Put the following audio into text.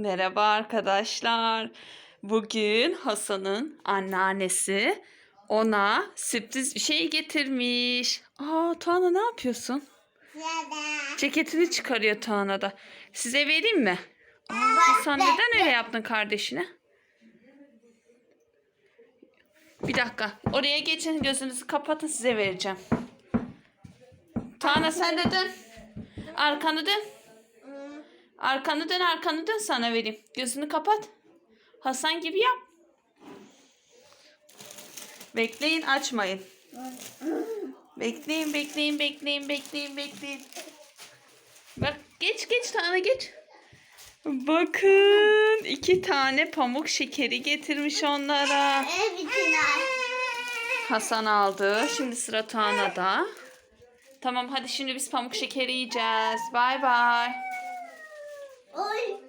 Merhaba arkadaşlar. Bugün Hasan'ın anneannesi ona sürpriz bir şey getirmiş. Aa Tuana ne yapıyorsun? Ceketini çıkarıyor Tuana da. Size vereyim mi? Aa, Hasan neden öyle yaptın kardeşine? Bir dakika. Oraya geçin gözünüzü kapatın size vereceğim. Tuana sen de dön. Arkanı dön. Arkanı dön arkanı dön sana vereyim. Gözünü kapat. Hasan gibi yap. Bekleyin açmayın. Bekleyin bekleyin bekleyin bekleyin bekleyin. Bak geç geç tane geç. Bakın iki tane pamuk şekeri getirmiş onlara. Hasan aldı. Şimdi sıra Tuana'da. Tamam hadi şimdi biz pamuk şekeri yiyeceğiz. Bay bay. 哎